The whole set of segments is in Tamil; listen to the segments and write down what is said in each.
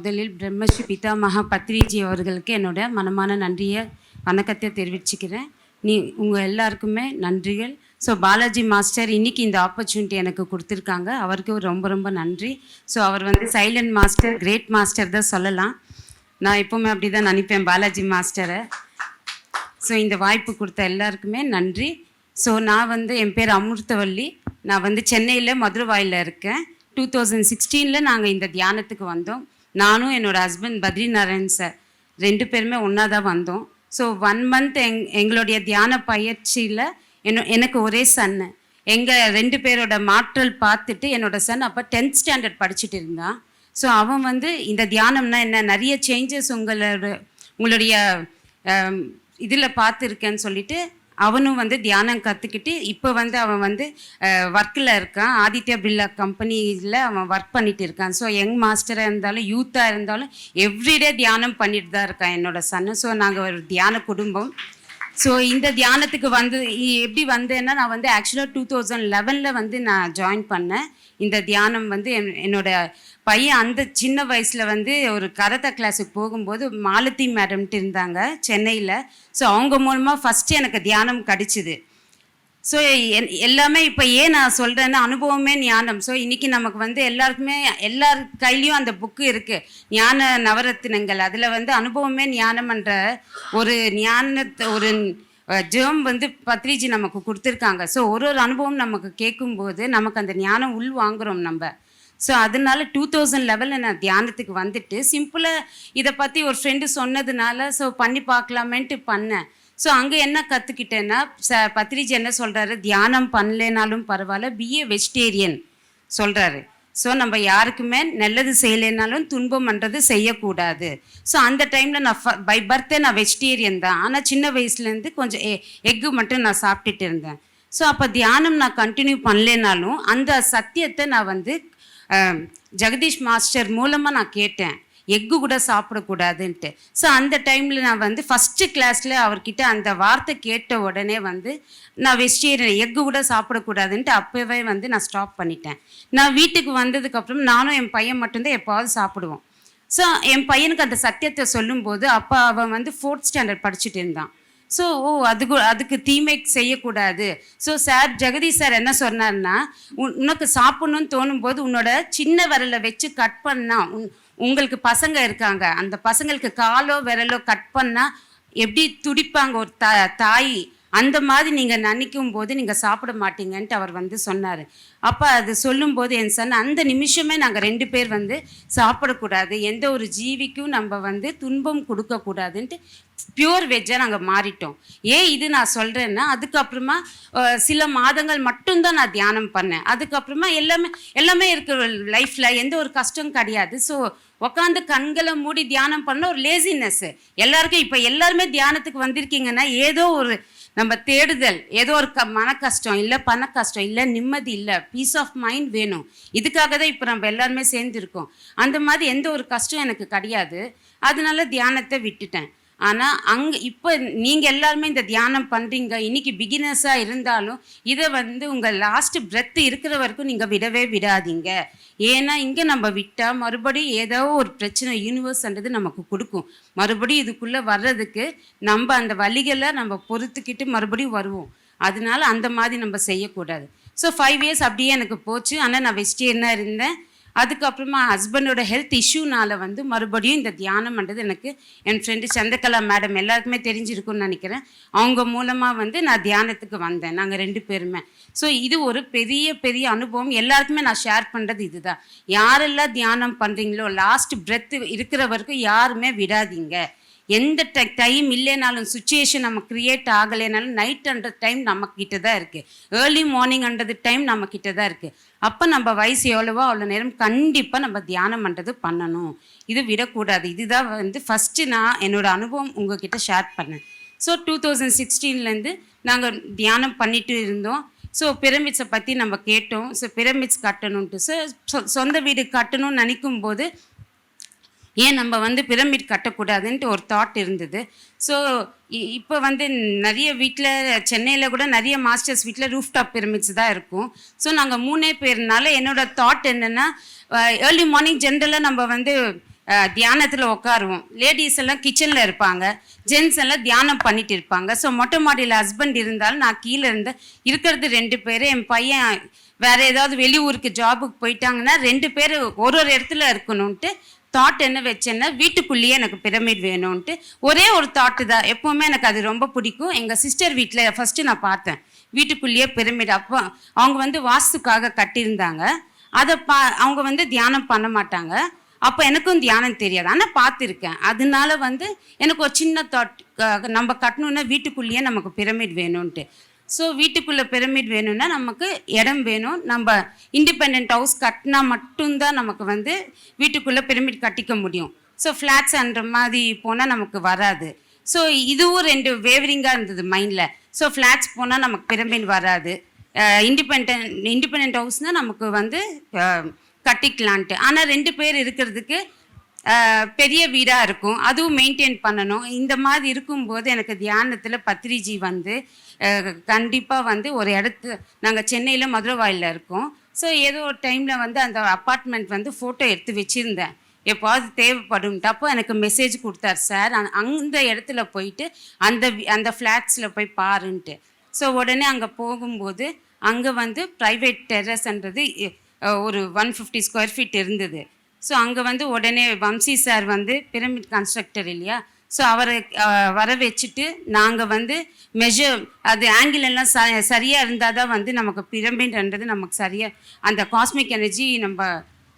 முதலில் பிரம்மஸ்ரீ பிதாமகா பத்ரிஜி அவர்களுக்கு என்னோட மனமான நன்றியை வணக்கத்தை தெரிவிச்சுக்கிறேன். நீ உங்கள் எல்லாருக்குமே நன்றிகள். ஸோ பாலாஜி மாஸ்டர் இன்னைக்கு இந்த ஆப்பர்ச்சுனிட்டி எனக்கு கொடுத்துருக்காங்க. அவருக்கு ரொம்ப ரொம்ப நன்றி. ஸோ அவர் வந்து சைலண்ட் மாஸ்டர் கிரேட் மாஸ்டர் தான் சொல்லலாம். நான் எப்போவுமே அப்படி தான் நினைப்பேன் பாலாஜி மாஸ்டரை. ஸோ இந்த வாய்ப்பு கொடுத்த எல்லாருக்குமே நன்றி. ஸோ நான் வந்து என் பேர் அமிர்தவல்லி நான் வந்து சென்னையில் மதுரவாயில் இருக்கேன். டூ தௌசண்ட் சிக்ஸ்டீனில் நாங்கள் இந்த தியானத்துக்கு வந்தோம். நானும் என்னோடய ஹஸ்பண்ட் பத்ரி நாராயண் சார் ரெண்டு பேருமே ஒன்றா தான் வந்தோம். ஸோ ஒன் மந்த் எங் எங்களுடைய தியான பயிற்சியில் என்ன எனக்கு ஒரே சன்னு எங்கள் ரெண்டு பேரோட மாற்றல் பார்த்துட்டு என்னோட சன் அப்போ டென்த் ஸ்டாண்டர்ட் படிச்சுட்டு இருந்தான். ஸோ அவன் வந்து இந்த தியானம்னா என்ன நிறைய சேஞ்சஸ் உங்களோட உங்களுடைய இதில் பார்த்துருக்கேன்னு சொல்லிட்டு அவனும் வந்து தியானம் கற்றுக்கிட்டு இப்போ வந்து அவன் வந்து ஒர்க்கில் இருக்கான். ஆதித்யா பிர்லா கம்பெனியில் அவன் ஒர்க் பண்ணிட்டு இருக்கான். ஸோ யங் மாஸ்டராக இருந்தாலும் யூத்தாக இருந்தாலும் எவ்ரிடே தியானம் பண்ணிட்டு தான் இருக்கான் என்னோட சன்னு. ஸோ நாங்கள் ஒரு தியான குடும்பம். ஸோ இந்த தியானத்துக்கு வந்து எப்படி வந்தேன்னா நான் வந்து ஆக்சுவலாக டூ தௌசண்ட் லெவனில் வந்து நான் ஜாயின் பண்ணேன். இந்த தியானம் வந்து என் என்னோட பையன் அந்த சின்ன வயசில் வந்து ஒரு கரத்தை கிளாஸுக்கு போகும்போது மாலதி மேடம்ட்டு இருந்தாங்க சென்னையில். ஸோ அவங்க மூலமாக ஃபஸ்ட்டு எனக்கு தியானம் கிடச்சிது. ஸோ எல்லாமே இப்போ ஏன் நான் சொல்கிறேன்னா அனுபவமே ஞானம். ஸோ இன்றைக்கி நமக்கு வந்து எல்லாருக்குமே எல்லார் கையிலையும் அந்த புக்கு இருக்குது ஞான நவரத்தினங்கள். அதில் வந்து அனுபவமே ஞானம்ன்ற ஒரு ஞானத்தை ஒரு ஜெம் வந்து பத்ரிஜி நமக்கு கொடுத்துருக்காங்க. ஸோ ஒரு ஒரு அனுபவம் நமக்கு கேட்கும்போது நமக்கு அந்த ஞானம் உள் வாங்குறோம் நம்ம. ஸோ அதனால டூ தௌசண்ட் லெவலில் நான் தியானத்துக்கு வந்துட்டு சிம்பிளாக இதை பற்றி ஒரு ஃப்ரெண்டு சொன்னதுனால ஸோ பண்ணி பார்க்கலாமேன்ட்டு பண்ணேன். ஸோ அங்கே என்ன கற்றுக்கிட்டேன்னா ச பத்ரிஜி என்ன சொல்கிறாரு தியானம் பண்ணலைனாலும் பரவாயில்ல பிஏ வெஜிடேரியன் சொல்கிறாரு ஸோ நம்ம யாருக்குமே நல்லது செய்யலைனாலும் துன்பம் பண்ணுறது செய்யக்கூடாது. ஸோ அந்த டைமில் நான் பை பர்த்தே நான் வெஜிடேரியன் தான். ஆனால் சின்ன வயசுலேருந்து கொஞ்சம் எ எக்கு மட்டும் நான் சாப்பிட்டுட்டு இருந்தேன். ஸோ அப்போ தியானம் நான் கண்டினியூ பண்ணலைனாலும் அந்த சத்தியத்தை நான் வந்து ஜெகதீஷ் மாஸ்டர் மூலமாக நான் கேட்டேன். எக்கு கூட சாப்பிடக்கூடாதுன்ட்டு. ஸோ அந்த டைமில் நான் வந்து ஃபஸ்ட்டு கிளாஸில் அவர்கிட்ட அந்த வார்த்தை கேட்ட உடனே வந்து நான் வெஜிடேரியன் எக்கு கூட சாப்பிடக்கூடாதுன்ட்டு அப்போவே வந்து நான் ஸ்டாப் பண்ணிட்டேன். நான் வீட்டுக்கு வந்ததுக்கப்புறம் நானும் என் பையன் மட்டும்தான் எப்பாவது சாப்பிடுவோம். ஸோ என் பையனுக்கு அந்த சத்தியத்தை சொல்லும்போது அப்போ அவன் வந்து ஃபோர்த் ஸ்டாண்டர்ட் படிச்சுட்டு இருந்தான். ஸோ ஓ அதுக்கு அதுக்கு தீமை செய்யக்கூடாது. ஸோ சார் ஜெகதீஷ் சார் என்ன சொன்னார்னா உன்- உனக்கு சாப்பிட்ணுன்னு தோணும் போது உன்னோட சின்ன விரலை வச்சு கட் பண்ணால் உன் உங்களுக்கு பசங்க இருக்காங்க. அந்த பசங்களுக்கு காலோ விரலோ கட் பண்ணால் எப்படி துடிப்பாங்க ஒரு தா தாய்? அந்த மாதிரி நீங்கள் நினைக்கும் போது நீங்கள் சாப்பிட மாட்டீங்கன்ட்டு அவர் வந்து சொன்னார். அப்போ அது சொல்லும்போது என் சன் அந்த நிமிஷமே நாங்கள் ரெண்டு பேர் வந்து சாப்பிடக்கூடாது எந்த ஒரு ஜீவிக்கும் நம்ம வந்து துன்பம் கொடுக்கக்கூடாதுன்ட்டு பியூர் வெஜ்ஜாக நாங்கள் மாறிட்டோம். ஏன் இது நான் சொல்கிறேன்னா அதுக்கப்புறமா சில மாதங்கள் மட்டும்தான் நான் தியானம் பண்ணேன். அதுக்கப்புறமா எல்லாமே எல்லாமே இருக்கிற லைஃப்பில் எந்த ஒரு கஷ்டம் கிடையாது. ஸோ உட்காந்து கண்களை மூடி தியானம் பண்ண ஒரு லேசினஸ் எல்லாருக்கும் இப்போ எல்லாருமே தியானத்துக்கு வந்திருக்கீங்கன்னா ஏதோ ஒரு நம்ம தேடுதல் ஏதோ ஒரு க மன கஷ்டம் இல்லை பண கஷ்டம் இல்லை நிம்மதி இல்லை பீஸ் ஆஃப் மைண்ட் வேணும். இதுக்காக தான் இப்போ நம்ம எல்லாருமே சேர்ந்துருக்கோம். அந்த மாதிரி எந்த ஒரு கஷ்டம் எனக்கு கிடையாது. அதனால தியானத்தை விட்டுட்டேன். ஆனால் அங்கே இப்போ நீங்கள் எல்லாருமே இந்த தியானம் பண்ணுறீங்க இன்னைக்கு பிகினர்ஸாக இருந்தாலும் இதை வந்து உங்கள் லாஸ்ட் பிரெத் இருக்கிற வரைக்கும் நீங்கள் விடவே விடாதீங்க. ஏன்னா இங்கே நம்ம விட்டால் மறுபடியும் ஏதோ ஒரு பிரச்சனை யூனிவர்ஸ்ன்றது நமக்கு கொடுக்கும். மறுபடியும் இதுக்குள்ளே வர்றதுக்கு நம்ம அந்த வழிகளை நம்ம பொறுத்துக்கிட்டு மறுபடியும் வருவோம். அதனால அந்த மாதிரி நம்ம செய்யக்கூடாது. ஸோ ஃபைவ் இயர்ஸ் அப்படியே எனக்கு போச்சு. ஆனால் நான் வெஜிடேரியனாக இருந்தேன். அதுக்கப்புறமா ஹஸ்பண்டோட ஹெல்த் இஷ்யூனால் வந்து மறுபடியும் இந்த தியானம் பண்ணுறது எனக்கு என் ஃப்ரெண்டு சந்திரகலா மேடம் எல்லாருக்குமே தெரிஞ்சிருக்கும்னு நினைக்கிறேன். அவங்க மூலமாக வந்து நான் தியானத்துக்கு வந்தேன். நாங்கள் ரெண்டு பேருமே. ஸோ இது ஒரு பெரிய பெரிய அனுபவம். எல்லாருக்குமே நான் ஷேர் பண்ணுறது இதுதான். யாரெல்லாம் தியானம் பண்ணுறீங்களோ லாஸ்ட் பிரெத்து இருக்கிற வரைக்கும் யாருமே விடாதீங்க. எந்த டைம் இல்லைனாலும் சுச்சுவேஷன் நம்ம கிரியேட் ஆகலைனாலும் அண்ட் டைம் நம்ம கிட்ட தான் இருக்குது ஏர்லி மார்னிங் அண்டது டைம் நம்ம கிட்ட தான் இருக்குது அப்போ நம்ம வயசு எவ்வளவோ அவ்வளோ நேரம் கண்டிப்பாக நம்ம தியானம் பண்ணுறது பண்ணணும். இது விடக்கூடாது. இதுதான் வந்து ஃபஸ்ட்டு நான் என்னோடய அனுபவம் உங்ககிட்ட ஷேர் பண்ணேன். ஸோ டூ தௌசண்ட் சிக்ஸ்டீன்லேருந்து நாங்கள் தியானம் பண்ணிட்டு இருந்தோம். ஸோ பிரமிட்ஸை பற்றி நம்ம கேட்டோம். ஸோ பிரமிட்ஸ் கட்டணுன்ட்டு ஸோ சொந்த வீடு கட்டணும்னு நினைக்கும் போது ஏன் நம்ம வந்து பிரமிட் கட்டக்கூடாதுன்ட்டு ஒரு தாட் இருந்தது. ஸோ இப்போ வந்து நிறைய வீட்டில் சென்னையில் கூட நிறைய மாஸ்டர்ஸ் வீட்டில் ரூஃப் டாப் பிரமிட்ஸ் தான் இருக்கும். ஸோ நாங்கள் மூணே பேர்னால என்னோட தாட் என்னென்னா ஏர்லி மார்னிங் ஜென்ரலாக நம்ம வந்து தியானத்தில் உட்காருவோம் லேடிஸ் எல்லாம் கிச்சனில் இருப்பாங்க. ஜென்ஸ் எல்லாம் தியானம் பண்ணிட்டு இருப்பாங்க. ஸோ மொட்டை மாடியில் ஹஸ்பண்ட் இருந்தாலும் நான் கீழே இருந்து இருக்கிறது ரெண்டு பேர் என் பையன் வேறு ஏதாவது வெளியூருக்கு ஜாபுக்கு போயிட்டாங்கன்னா ரெண்டு பேர் ஒரு ஒரு இடத்துல இருக்கணும்ன்ட்டு தாட் என்ன வச்சேன்னா வீட்டுக்குள்ளேயே எனக்கு பிரமிட் வேணும்ன்ட்டு. ஒரே ஒரு தாட்டு தான். எப்போவுமே எனக்கு அது ரொம்ப பிடிக்கும். எங்கள் சிஸ்டர் வீட்டில் ஃபஸ்ட்டு நான் பார்த்தேன். வீட்டுக்குள்ளேயே பிரமிட் அப்போ அவங்க வந்து வாஸ்துக்காக கட்டியிருந்தாங்க. அதை பா அவங்க வந்து தியானம் பண்ண மாட்டாங்க. அப்போ எனக்கும் தியானம் தெரியாது. ஆனால் பார்த்துருக்கேன். அதனால வந்து எனக்கு ஒரு சின்ன தாட் நம்ம கட்டணுன்னா வீட்டுக்குள்ளேயே நமக்கு பிரமிட் வேணும்ன்ட்டு. ஸோ வீட்டுக்குள்ளே பிரமிட் வேணும்னா நமக்கு இடம் வேணும். நம்ம இண்டிபெண்ட் ஹவுஸ் கட்டினா மட்டும்தான் நமக்கு வந்து வீட்டுக்குள்ளே பிரமிட் கட்டிக்க முடியும். ஸோ ஃப்ளாட்ஸ்ன்ற மாதிரி போனால் நமக்கு வராது. ஸோ இதுவும் ரெண்டு வேவரிங்காக இருந்தது மைண்டில் ஸோ ஃப்ளாட்ஸ் போனால் நமக்கு பிரமிட் வராது. இண்டிபெண்ட் இண்டிபெண்ட் ஹவுஸ்னால் நமக்கு வந்து கட்டிக்கலான்ட்டு. ஆனால் ரெண்டு பேர் இருக்கிறதுக்கு பெரிய வீடாக இருக்கும். அதுவும் மெயின்டைன் பண்ணணும். இந்த மாதிரி இருக்கும்போது எனக்கு தியானத்தில் பத்ரிஜி வந்து கண்டிப்பாக வந்து ஒரு இடத்து நாங்கள் சென்னையில் மதுரவாயில் இருக்கோம். ஸோ ஏதோ ஒரு டைமில் வந்து அந்த அப்பார்ட்மெண்ட் வந்து ஃபோட்டோ எடுத்து வச்சுருந்தேன். எப்போது தேவைப்படும்ட்டு அப்போ எனக்கு மெசேஜ் கொடுத்தார் சார் அந்த இடத்துல போயிட்டு அந்த அந்த ஃப்ளாட்ஸில் போய் பாருன்ட்டு. ஸோ உடனே அங்கே போகும்போது அங்கே வந்து ப்ரைவேட் டெரஸ்ன்றது ஒரு ஒன் ஃபிஃப்டி ஸ்கொயர் ஃபீட் இருந்தது. ஸோ அங்கே வந்து உடனே வம்சி சார் வந்து பிரமிட் கன்ஸ்ட்ரக்டர் இல்லையா? ஸோ அவரை வர வச்சுட்டு நாங்கள் வந்து மெஷர் அது ஆங்கிள் எல்லாம் ச சரியாக இருந்தால் தான் வந்து நமக்கு பிரம்பின்றது நமக்கு சரியாக அந்த காஸ்மிக் எனர்ஜி நம்ம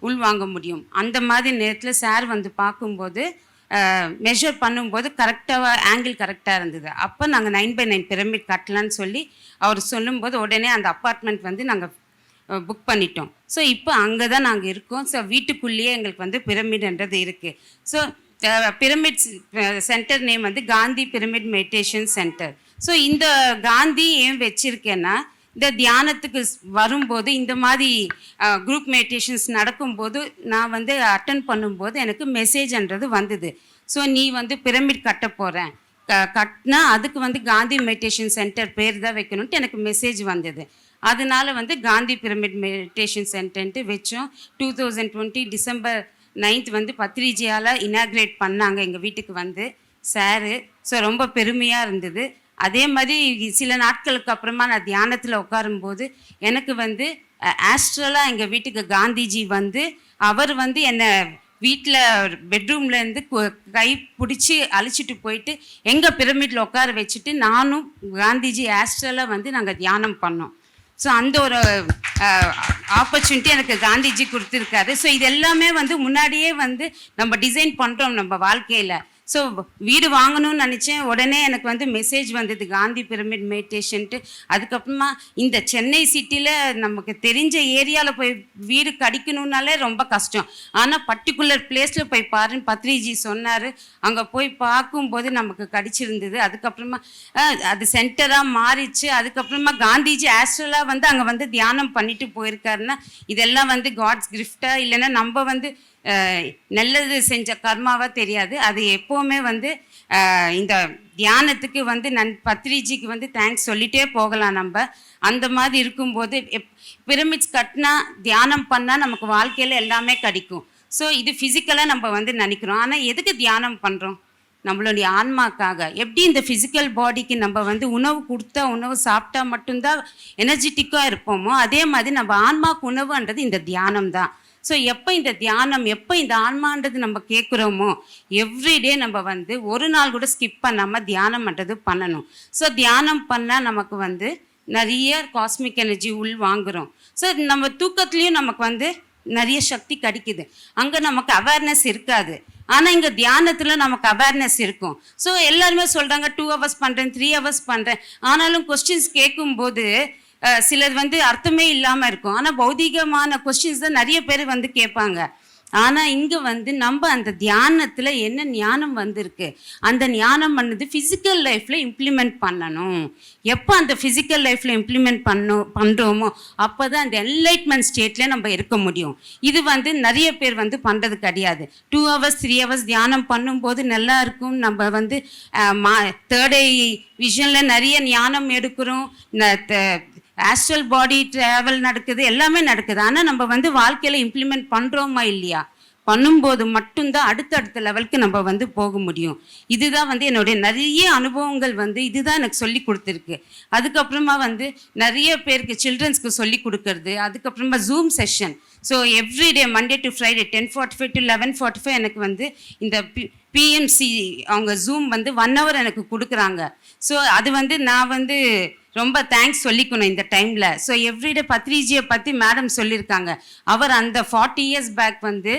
உள்வாங்க முடியும். அந்த மாதிரி நேரத்தில் சார் வந்து பார்க்கும்போது மெஷர் பண்ணும்போது கரெக்டாக ஆங்கிள் கரெக்டாக இருந்தது. அப்போ நாங்கள் நைன் பை நைன் பிரமிட் கட்டலான்னு சொல்லி அவர் சொல்லும்போது உடனே அந்த அப்பார்ட்மெண்ட் வந்து நாங்கள் புக் பண்ணிட்டோம். ஸோ இப்போ அங்கே தான் நாங்கள் இருக்கோம். ஸோ வீட்டுக்குள்ளேயே எங்களுக்கு வந்து பிரமிட்ன்றது இருக்குது ஸோ பிரமிட் சென்டர் நேம் வந்து Gandhi pyramid meditation centre so இந்த காந்தி ஏன் வச்சுருக்கேன்னா இந்த தியானத்துக்கு வரும்போது இந்த மாதிரி குரூப் மெடிடேஷன்ஸ் நடக்கும்போது நான் வந்து அட்டன் பண்ணும்போது எனக்கு மெசேஜ்ன்றது வந்தது. ஸோ நீ வந்து பிரமிட் கட்ட போகிறேன் க கட்டினா அதுக்கு வந்து காந்தி மெடிடேஷன் சென்டர் பேர் தான் வைக்கணுன்ட்டு எனக்கு மெசேஜ் வந்தது. அதனால வந்து காந்தி பிரமிட் மெடிடேஷன் சென்டர்ன்ட்டு வச்சோம். Two thousand twenty December ninth வந்து பத்ரிஜியால் இனாக்ரேட் பண்ணாங்க எங்கள் வீட்டுக்கு வந்து. சாரு ஸோ ரொம்ப பெருமையாக இருந்தது. அதே மாதிரி சில நாட்களுக்கு அப்புறமா நான் தியானத்தில் உட்காரும்போது எனக்கு வந்து ஆஸ்ட்ரலாக எங்கள் வீட்டுக்கு காந்திஜி வந்து அவர் வந்து என்னை வீட்டில் பெட்ரூம்லேருந்து கை பிடிச்சி அழிச்சிட்டு போயிட்டு எங்கள் பிரமிடில் உட்கார வச்சுட்டு நானும் காந்திஜி ஆஸ்ட்ரலாக வந்து நாங்கள் தியானம் பண்ணோம். ஸோ அந்த ஒரு ஆப்பர்ச்சுனிட்டி எனக்கு காந்திஜி கொடுத்துருக்காரு. ஸோ இது எல்லாமே வந்து முன்னாடியே வந்து நம்ம டிசைன் பண்ணுறோம் நம்ம வாழ்க்கையில். ஸோ வீடு வாங்கணும்னு நினச்சேன். உடனே எனக்கு வந்து மெசேஜ் வந்தது காந்தி பிரமிட் மெடிடேஷன்ட்டு அதுக்கப்புறமா இந்த சென்னை சிட்டியில் நமக்கு தெரிஞ்ச ஏரியாவில் போய் வீடு கிடைக்கணுன்னாலே ரொம்ப கஷ்டம். ஆனால் பர்டிகுலர் பிளேஸில் போய் பாருன்னு பத்ரிஜி சொன்னார். அங்கே போய் பார்க்கும்போது நமக்கு கிடைச்சிருந்தது. அதுக்கப்புறமா அது சென்டராக மாறிச்சு. அதுக்கப்புறமா காந்திஜி ஆஸ்ட்ரலாக வந்து அங்கே வந்து தியானம் பண்ணிட்டு போயிருக்காருன்னா இதெல்லாம் வந்து காட்ஸ் கிஃப்டாக இல்லைன்னா நம்ம வந்து நல்லது செஞ்ச கர்மாவாக தெரியாது. அது எப்போவுமே வந்து இந்த தியானத்துக்கு வந்து நன் பத்ரிஜிக்கு வந்து தேங்க்ஸ் சொல்லிட்டே போகலாம் நம்ம. அந்த மாதிரி இருக்கும்போது பிரமிட்ஸ் கட்டினா தியானம் பண்ணால் நமக்கு வாழ்க்கையில் எல்லாமே கிடைக்கும். ஸோ இது ஃபிசிக்கலாக நம்ம வந்து நினைக்கிறோம். ஆனால் எதுக்கு தியானம் பண்ணுறோம் நம்மளுடைய ஆன்மாக்காக. எப்படி இந்த ஃபிசிக்கல் பாடிக்கு நம்ம வந்து உணவு கொடுத்தா உணவு சாப்பிட்டா மட்டும்தான் எனர்ஜெட்டிக்காக இருப்போமோ அதே மாதிரி நம்ம ஆன்மாக்கு உணவுன்றது இந்த தியானம் தான் ஸோ எப்போ இந்த தியானம் எப்போ இந்த ஆன்மான்றது நம்ம கேட்குறோமோ எவ்ரிடே நம்ம வந்து ஒரு நாள் கூட ஸ்கிப் பண்ணாமல் தியானம் பண்ணுறது பண்ணணும். ஸோ தியானம் பண்ணால் நமக்கு வந்து நிறைய காஸ்மிக் எனர்ஜி உள் வாங்குகிறோம் ஸோ நம்ம தூக்கத்துலேயும் நமக்கு வந்து நிறைய சக்தி கிடைக்குது. அங்கே நமக்கு அவேர்னஸ் இருக்காது. ஆனால் இங்கே தியானத்தில் நமக்கு அவேர்னஸ் இருக்கும். ஸோ எல்லாருமே சொல்கிறாங்க டூ ஹவர்ஸ் பண்ணுறேன் த்ரீ ஹவர்ஸ் பண்ணுறேன் ஆனாலும் கொஸ்டின்ஸ் கேட்கும்போது சிலர் வந்து அர்த்தமே இல்லாமல் இருக்கும். ஆனால் பௌதிகமான கொஸ்டின்ஸ் தான் நிறைய பேர் வந்து கேட்பாங்க. ஆனால் இங்கே வந்து நம்ம அந்த தியானத்தில் என்ன ஞானம் வந்திருக்கு? அந்த ஞானம் பண்ணது ஃபிசிக்கல் லைஃப்பில் இம்ப்ளிமெண்ட் பண்ணணும். எப்போ அந்த ஃபிசிக்கல் லைஃப்பில் இம்ப்ளிமெண்ட் பண்ணோம் பண்ணுறோமோ அப்போ தான் அந்த என்லைட்மெண்ட் ஸ்டேட்டில் நம்ம இருக்க முடியும். இது வந்து நிறைய பேர் வந்து பண்ணுறது கிடையாது. டூ ஹவர்ஸ் த்ரீ ஹவர்ஸ் தியானம் பண்ணும்போது நல்லா இருக்கும். நம்ம வந்து மா தேர்ட் ஐ விஷனில் நிறைய ஞானம் எடுக்கிறோம். ந- த- ஆஸ்ட்ரல் பாடி ட்ராவல் நடக்குது எல்லாமே நடக்குது. ஆனால் நம்ம வந்து வாழ்க்கையில் இம்ப்ளிமெண்ட் பண்ணுறோமா இல்லையா? பண்ணும்போது மட்டும்தான் அடுத்தடுத்த லெவலுக்கு நம்ம வந்து போக முடியும். இதுதான் வந்து என்னுடைய நிறைய அனுபவங்கள் வந்து இதுதான் எனக்கு சொல்லி கொடுத்துருக்கு. அதுக்கப்புறமா வந்து நிறைய பேருக்கு சில்ட்ரன்ஸ்க்கு சொல்லி கொடுக்கறது. அதுக்கப்புறமா Zoom session so everyday Monday to Friday ten forty five to eleven forty five எனக்கு வந்து இந்த பி பிஎம்சி அவங்க ஜூம் வந்து ஒன் ஹவர் எனக்கு கொடுக்குறாங்க. ஸோ அது வந்து நான் வந்து ரொம்ப தேங்க்ஸ் சொல்லிக்கணும் இந்த டைமில் ஸோ எவ்ரிடே பத்ரிஜியை பற்றி மேடம் சொல்லியிருக்காங்க அவர் அந்த ஃபார்ட்டி இயர்ஸ் பேக் வந்து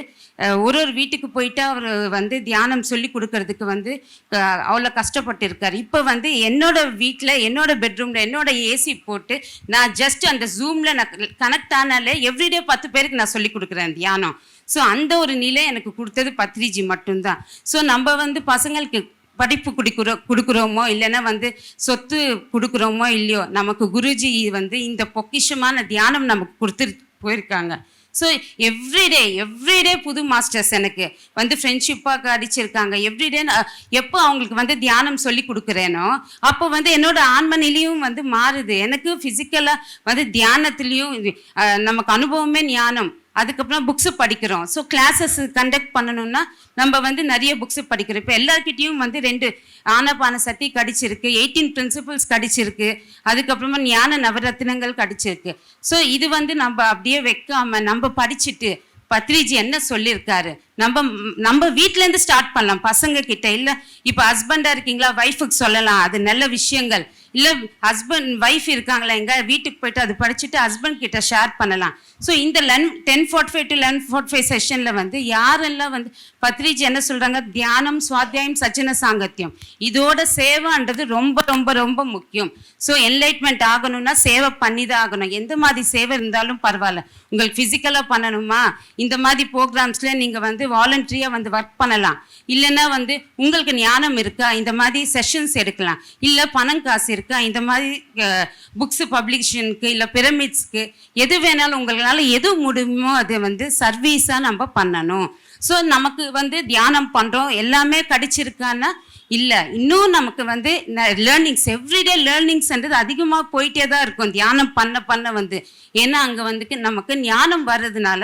ஒரு ஒரு வீட்டுக்கு போயிட்டு அவர் வந்து தியானம் சொல்லி கொடுக்கறதுக்கு வந்து அவ்வளோ கஷ்டப்பட்டுருக்கார். இப்போ வந்து என்னோட வீட்டில் என்னோட பெட்ரூமில் என்னோட ஏசி போட்டு நான் ஜஸ்ட் அந்த ஜூமில் நான் கனெக்ட் ஆனாலே எவ்ரிடே பத்து பேருக்கு நான் சொல்லி கொடுக்குறேன் தியானம். ஸோ அந்த ஒரு நிலை எனக்கு கொடுத்தது பத்ரிஜி மட்டும்தான். ஸோ நம்ம வந்து பசங்களுக்கு படிப்பு கொடுக்குறோம் கொடுக்குறோமோ இல்லைன்னா வந்து சொத்து கொடுக்குறோமோ இல்லையோ நமக்கு குருஜி வந்து இந்த பொக்கிஷமான தியானம் நமக்கு கொடுத்துட்டு போயிருக்காங்க. ஸோ எவ்ரிடே எவ்ரிடே புது மாஸ்டர்ஸ் எனக்கு வந்து ஃப்ரெண்ட்ஷிப்பாக அடிச்சிருக்காங்க எவ்ரிடே எப்போ அவங்களுக்கு வந்து தியானம் சொல்லி கொடுக்குறேனோ அப்போ வந்து என்னோட ஆன்மநிலையும் வந்து மாறுது. எனக்கு ஃபிசிக்கலாக வந்து தியானத்துலேயும் நமக்கு அனுபவமே ஞானம். அதுக்கப்புறம் புக்ஸு படிக்கிறோம். ஸோ கிளாஸஸ் கண்டக்ட் பண்ணணும்னா நம்ம வந்து நிறைய புக்ஸு படிக்கிறோம். இப்போ எல்லார்கிட்டயும் வந்து ரெண்டு ஆனப்பான சக்தி கடிச்சிருக்கு எயிட்டீன் பிரின்சிபல்ஸ் கடிச்சிருக்கு அதுக்கப்புறமா ஞான நவரத்தினங்கள் கடிச்சிருக்கு. ஸோ இது வந்து நம்ம அப்படியே வைக்காம நம்ம படிச்சுட்டு பத்ரிஜி என்ன சொல்லியிருக்காரு நம்ம நம்ம வீட்டிலேருந்து ஸ்டார்ட் பண்ணலாம் பசங்க கிட்ட. இல்லை இப்போ ஹஸ்பண்டாக இருக்கீங்களா ஒய்ஃபுக்கு சொல்லலாம் அது நல்ல விஷயங்கள். இல்லை ஹஸ்பண்ட் ஒய்ஃப் இருக்காங்களா எங்க? வீட்டுக்கு போயிட்டு அது படிச்சுட்டு ஹஸ்பண்ட் கிட்ட ஷேர் பண்ணலாம். ஸோ இந்த ten ten forty five to ten forty five செஷனில் வந்து யாரெல்லாம் வந்து பத்ரிஜி என்ன சொல்கிறாங்க தியானம் சுவாத்தியாயம் சஜன சாங்கத்தியம். இதோட சேவைன்றது ரொம்ப ரொம்ப ரொம்ப முக்கியம். ஸோ என்லைட்மெண்ட் ஆகணும்னா சேவை பண்ணி தான் ஆகணும். எந்த மாதிரி சேவை இருந்தாலும் பரவாயில்ல. உங்களுக்கு ஃபிசிக்கலாக பண்ணணுமா? இந்த மாதிரி ப்ரோக்ராம்ஸில் நீங்கள் வந்து வாலண்டரியாக வந்து ஒர்க் பண்ணலாம். இல்லைன்னா வந்து உங்களுக்கு ஞானம் இருக்கா? இந்த மாதிரி செஷன்ஸ் எடுக்கலாம். இல்லை பணம் காசு இருக்கா இந்த மாதிரி புக்ஸு பப்ளிஷனுக்கு இல்லை பிரமிட்ஸ்க்கு எது வேணாலும் உங்களால் எது முடியுமோ அதை வந்து சர்வீஸாக நம்ம பண்ணணும். ஸோ நமக்கு வந்து தியானம் பண்ணுறோம் எல்லாமே கிடைச்சிருக்கான்னா இல்லை இன்னும் நமக்கு வந்து லேர்னிங்ஸ் எவ்ரிடே லேர்னிங்ஸ்ன்றது அதிகமாக போயிட்டே தான் இருக்கும். தியானம் பண்ண பண்ண வந்து. ஏன்னா அங்கே வந்துட்டு நமக்கு ஞானம் வர்றதுனால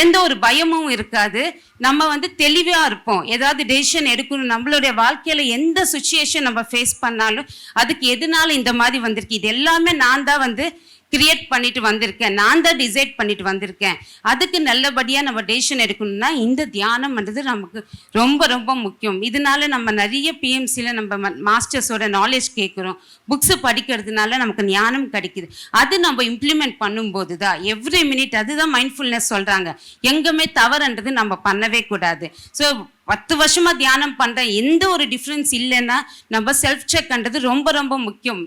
எந்த ஒரு பயமும் இருக்காது. நம்ம வந்து தெளிவாக இருப்போம். ஏதாவது டெசிஷன் எடுக்கணும். நம்மளுடைய வாழ்க்கையில் எந்த சுச்சுவேஷன் நம்ம ஃபேஸ் பண்ணாலும் அதுக்கு எதனால இந்த மாதிரி வந்திருக்கு? இது எல்லாமே நான் தான் வந்து கிரியேட் பண்ணிட்டு வந்திருக்கேன். நான் தான் டிசைட் பண்ணிட்டு வந்திருக்கேன். அதுக்கு நல்லபடியாக நம்ம டெசிஷன் எடுக்கணும்னா இந்த தியானம்ன்றது நமக்கு ரொம்ப ரொம்ப முக்கியம். இதனால நம்ம நிறைய பிஎம்சியில் நம்ம மாஸ்டர்ஸோட நாலேஜ் கேட்குறோம் புக்ஸு படிக்கிறதுனால நமக்கு ஞானம் கிடைக்குது. அது நம்ம இம்ப்ளிமெண்ட் பண்ணும்போது தான் எவ்ரி மினிட் அதுதான் மைண்ட்ஃபுல்னஸ் சொல்கிறாங்க எங்கேயுமே தவறுன்றது நம்ம பண்ணவே கூடாது. ஸோ பத்து வருஷமா தியானம் பண்றேன் எந்த ஒரு டிஃப்ரென்ஸ் இல்லைன்னா நம்ம செல்ஃப் செக்ன்றது ரொம்ப ரொம்ப முக்கியம்.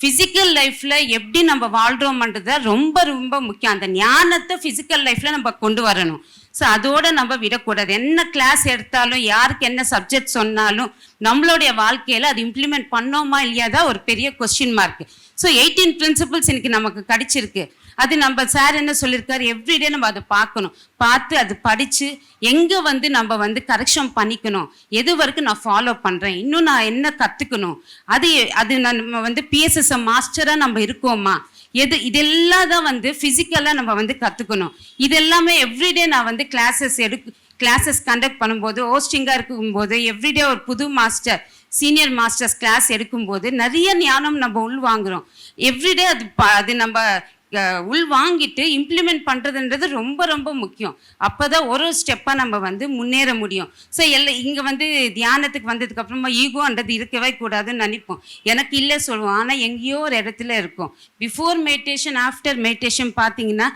ஃபிசிக்கல் லைஃப்ல எப்படி நம்ம வாழ்றோம்ன்றது ரொம்ப ரொம்ப முக்கியம். அந்த ஞானத்தை ஃபிசிக்கல் லைஃப்ல நம்ம கொண்டு வரணும். ஸோ அதோட நம்ம விடக்கூடாது. என்ன கிளாஸ் எடுத்தாலும் யாருக்கு என்ன சப்ஜெக்ட் சொன்னாலும் நம்மளுடைய வாழ்க்கையில அது இம்ப்ளிமெண்ட் பண்ணோமா இல்லையாதான் ஒரு பெரிய question mark so eighteen principles இன்னைக்கு நமக்கு கிடைச்சிருக்கு. அது நம்ம சார் என்ன சொல்லியிருக்காரு எவ்ரிடே நம்ம அதை பார்க்கணும். பார்த்து அது படித்து எங்கே வந்து நம்ம வந்து கரெக்ஷன் பண்ணிக்கணும். எது வரைக்கும் நான் ஃபாலோ பண்ணுறேன் இன்னும் நான் என்ன கற்றுக்கணும் அது அது நம்ம வந்து பிஎஸ்எஸ்எம் மாஸ்டராக நம்ம இருக்கோமா? எது இதெல்லாம் தான் வந்து ஃபிசிக்கலாக நம்ம வந்து கற்றுக்கணும் இதெல்லாமே எவ்ரிடே நான் வந்து கிளாஸஸ் எடு கிளாஸஸ் கண்டக்ட் பண்ணும்போது ஹோஸ்டிங்காக இருக்கும்போது எவ்ரிடே ஒரு புது மாஸ்டர் சீனியர் மாஸ்டர்ஸ் கிளாஸ் எடுக்கும்போது நிறைய ஞானம் நம்ம உள்வாங்குறோம். எவ்ரிடே அது அது நம்ம உள் வாங்கிட்டு இம்ப்ளிமெண்ட் பண்ணுறதுன்றது ரொம்ப ரொம்ப முக்கியம். அப்போ தான் ஒரு ஸ்டெப்பாக நம்ம வந்து முன்னேற முடியும். ஸோ எல்லாம் இங்கே வந்து தியானத்துக்கு வந்ததுக்கப்புறமா ஈகோன்றது இருக்கவே கூடாதுன்னு நினைப்போம். எனக்கு இல்லை சொல்லுவோம். ஆனால் எங்கேயோ ஒரு இடத்துல இருக்கும். பிஃபோர் மெடிடேஷன் ஆஃப்டர் மெடிடேஷன் பார்த்தீங்கன்னா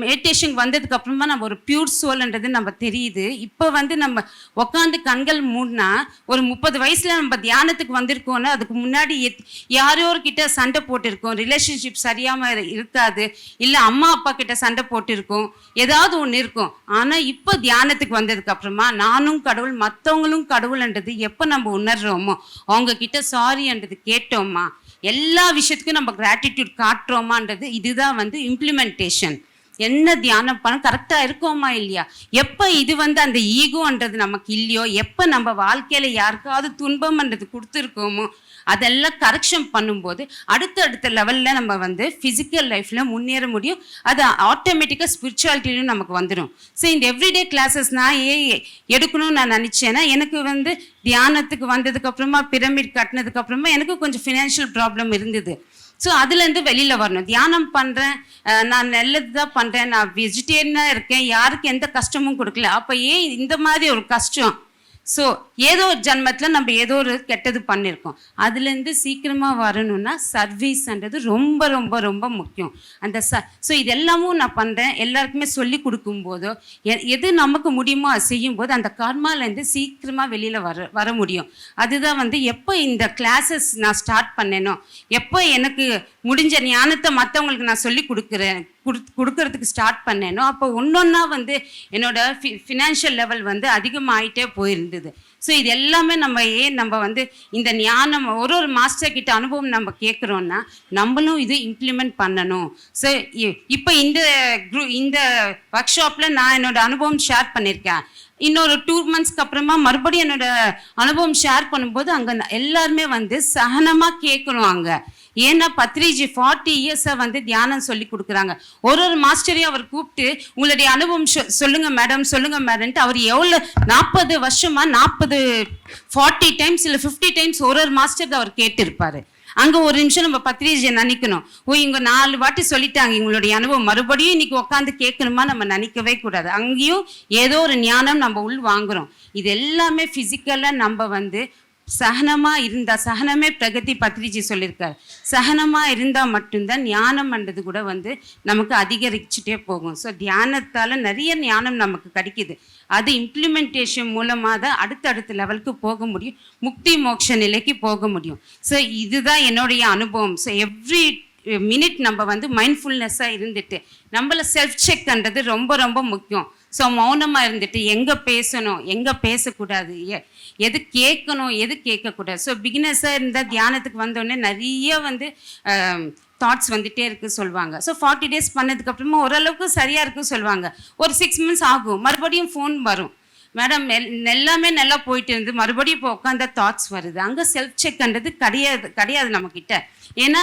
மெடிடேஷன் வந்ததுக்கப்புறமா நம்ம ஒரு பியூர் சோல்ன்றது நம்ம தெரியுது. இப்போ வந்து நம்ம உட்காந்து கண்கள் மூடினா ஒரு முப்பது வயசில் நம்ம தியானத்துக்கு வந்திருக்கோம்னா அதுக்கு முன்னாடி எத்- யாரோர்கிட்ட சண்டை போட்டிருக்கோம். ரிலேஷன்ஷிப் சரியாம இரு- இருக்காது. இல்லை அம்மா அப்பா கிட்ட சண்டை போட்டிருக்கும். ஏதாவது ஒன்று இருக்கும். ஆனால் இப்போ தியானத்துக்கு வந்ததுக்கு அப்புறமா நானும் கடவுள் மற்றவங்களும் கடவுள்ன்றது எப்போ நம்ம உணர்றோமோ அவங்க கிட்ட சாரின்றது கேட்டோமா எல்லா விஷயத்துக்கும் நம்ம கிராட்டிடியூட் காட்டுறோமான்றது இதுதான் வந்து இம்ப்ளிமெண்டேஷன் என்ன தியானம் பண்ண கரெக்டாக இருக்கோமா இல்லையா? எப்போ இது வந்து அந்த ஈகோன்றது நமக்கு இல்லையோ எப்போ நம்ம வாழ்க்கையில் யாருக்காவது துன்பம்ன்றது கொடுத்துருக்கோமோ அதெல்லாம் கரெக்ஷன் பண்ணும்போது அடுத்த அடுத்த லெவலில் நம்ம வந்து ஃபிசிக்கல் லைஃப்பில் முன்னேற முடியும். அது ஆட்டோமேட்டிக்காக ஸ்பிரிச்சுவாலிட்டிலையும் நமக்கு வந்துடும் ஸோ இந்த எவ்ரிடே கிளாஸஸ் நான் ஏன் எடுக்கணும்னு நான் நினச்சேன்னா எனக்கு வந்து தியானத்துக்கு வந்ததுக்கப்புறமா பிரமிட் கட்டினதுக்கப்புறமா எனக்கு கொஞ்சம் ஃபினான்ஷியல் ப்ராப்ளம் இருந்தது. ஸோ அதுலேருந்து வெளியில் வரணும். தியானம் பண்ணுறேன் நான் நல்லது தான் பண்ணுறேன் நான் வெஜிடேரியனாக இருக்கேன் யாருக்கு எந்த கஷ்டமும் கொடுக்கல. அப்போ ஏன் இந்த மாதிரி ஒரு கஷ்டம்? ஸோ ஏதோ ஒரு ஜன்மத்தில் நம்ம ஏதோ ஒரு கெட்டது பண்ணியிருக்கோம் அதுலேருந்து சீக்கிரமாக வரணும்னா சர்வீஸ்ன்றது ரொம்ப ரொம்ப ரொம்ப முக்கியம். அந்த ச ஸோ இது எல்லாமும் நான் பண்ணுறேன் எல்லாருக்குமே சொல்லி கொடுக்கும்போதோ எ- எது நமக்கு முடியுமோ அது செய்யும்போது அந்த கர்மாலேருந்து சீக்கிரமாக வெளியில் வர வர முடியும். அதுதான் வந்து எப்போ இந்த கிளாஸஸ் நான் ஸ்டார்ட் பண்ணேனோ எப்போ எனக்கு முடிஞ்ச ஞானத்தை மற்றவங்களுக்கு நான் சொல்லி கொடுக்குறேன். கொடுக்கறதுக்கு ஸ்டார்ட் பண்ணேனோ அப்போ ஒன்றொன்னா வந்து என்னோட ஃபி ஃபினான்ஷியல் லெவல் வந்து அதிகமாகிட்டே போயிருந்தது. ஸோ இது எல்லாமே நம்ம ஏன் நம்ம வந்து இந்த ஞானம் ஒரு ஒரு மாஸ்டர் கிட்ட அனுபவம் நம்ம கேட்குறோன்னா நம்மளும் இது இம்ப்ளிமெண்ட் பண்ணணும். ஸோ இப்போ இந்த குரூ இந்த ஒர்க் ஷாப்பில் நான் என்னோட அனுபவம் ஷேர் பண்ணியிருக்கேன் இன்னொரு டூ மந்த்ஸ்க்கு அப்புறமா மறுபடியும் என்னோட அனுபவம் ஷேர் பண்ணும்போது அங்கே எல்லாருமே வந்து சகனமாக கேட்கணும் அங்கே ஏன்னா பத்ரிஜி ஃபார்ட்டி இயர்ஸாக வந்து தியானம் சொல்லி கொடுக்குறாங்க. ஒரு ஒரு மாஸ்டரையும் அவர் கூப்பிட்டு உங்களுடைய அனுபவம் சொ- சொல்லுங்க மேடம் சொல்லுங்க மேடம்ட்டு அவர் எவ்வளோ நாற்பது வருஷமா நாற்பது ஃபார்ட்டி டைம்ஸ் இல்லை ஃபிஃப்டி டைம்ஸ் ஒரு ஒரு மாஸ்டர் அவர் கேட்டிருப்பாரு. அங்கே ஒரு நிமிஷம் நம்ம பத்ரிஜியை நினைக்கணும். ஓ இவங்க நாலு வாட்டி சொல்லிட்டாங்க இவங்களுடைய அனுபவம். மறுபடியும் இன்னைக்கு உட்காந்து கேட்கணுமா நம்ம நினைக்கவே கூடாது. அங்கேயும் ஏதோ ஒரு ஞானம் நம்ம உள் வாங்குறோம். இது எல்லாமே ஃபிசிக்கலாக நம்ம வந்து சகனமாக இருந்தால் சகனமே பிரகதி பத்ரிஜி சொல்லியிருக்கார் சகனமாக இருந்தால் மட்டும்தான் ஞானம்ன்றது கூட வந்து நமக்கு அதிகரிச்சுட்டே போகும். ஸோ தியானத்தால் நிறைய ஞானம் நமக்கு கிடைக்கிது. அது இம்ப்ளிமெண்டேஷன் மூலமாக தான் அடுத்தடுத்த லெவலுக்கு போக முடியும். முக்தி மோட்ச நிலைக்கு போக முடியும். ஸோ இதுதான் என்னுடைய அனுபவம். ஸோ எவ்ரி மினிட் நம்ம வந்து மைண்ட்ஃபுல்னஸ்ஸாக இருந்துட்டு நம்மளை செல்ஃப் செக்ன்றது ரொம்ப ரொம்ப முக்கியம். ஸோ மௌனமாக இருந்துட்டு எங்கே பேசணும் எங்கே பேசக்கூடாது ஏ எது கேட்கணும் எது கேட்கக்கூடாது. ஸோ பிகினர்ஸாக இருந்தால் தியானத்துக்கு வந்தோடனே நிறைய வந்து தாட்ஸ் வந்துட்டே இருக்குது சொல்லுவாங்க. ஸோ ஃபார்ட்டி டேஸ் பண்ணதுக்கப்புறமா ஓரளவுக்கு சரியாக இருக்குன்னு சொல்லுவாங்க. ஒரு சிக்ஸ் மந்த்ஸ் ஆகும். மறுபடியும் ஃபோன் வரும். மேடம் எல்லாமே நல்லா போயிட்டு இருந்து மறுபடியும் இப்போ உட்காந்த தாட்ஸ் வருது. அங்கே செல்ஃப் செக்ன்றது கிடையாது கிடையாது நம்மக்கிட்ட ஏன்னா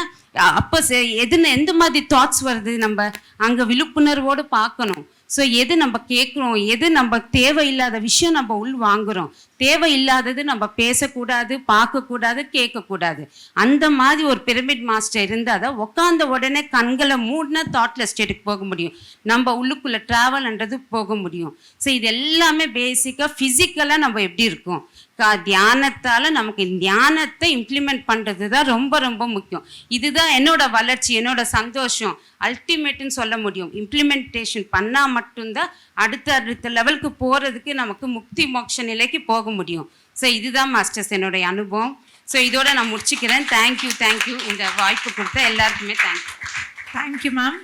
அப்போ செ- எதுன்னு எந்த மாதிரி தாட்ஸ் வருது நம்ம? அங்கே விழிப்புணர்வோடு பார்க்கணும். ஸோ எது நம்ம கேட்குறோம்? எது நம்ம தேவையில்லாத விஷயம் நம்ம உள் வாங்குகிறோம் தேவையில்லாதது நம்ம பேசக்கூடாது பார்க்கக்கூடாது கேட்கக்கூடாது. அந்த மாதிரி ஒரு பிரமிட் மாஸ்டர் இருந்தால் தான் உட்காந்த உடனே கண்களை மூடினா தாட்ல ஸ்டேட்டுக்கு போக முடியும். நம்ம உள்ளுக்குள்ளே ட்ராவல்ன்றது போக முடியும். ஸோ இது எல்லாமே பேசிக்காக ஃபிசிக்கலாக நம்ம எப்படி இருக்கும்? கா தியானத்தால் நமக்கு தியானத்தை இம்ப்ளிமெண்ட் பண்ணுறது தான் ரொம்ப ரொம்ப முக்கியம். இதுதான் என்னோட வளர்ச்சி என்னோட சந்தோஷம். அல்டிமேட்டுன்னு சொல்ல முடியும். இம்ப்ளிமெண்டேஷன் பண்ணால் மட்டும்தான் அடுத்த அடுத்த லெவலுக்கு போகிறதுக்கு நமக்கு முக்தி மோட்ச நிலைக்கு போக முடியும். ஸோ இதுதான் மாஸ்டர்ஸ் என்னுடைய அனுபவம். ஸோ இதோட நான் முடிச்சுக்கிறேன். தேங்க்யூ தேங்க்யூ இந்த வாய்ப்பு கொடுத்த எல்லாருக்குமே தேங்க்யூ தேங்க்யூ மேம்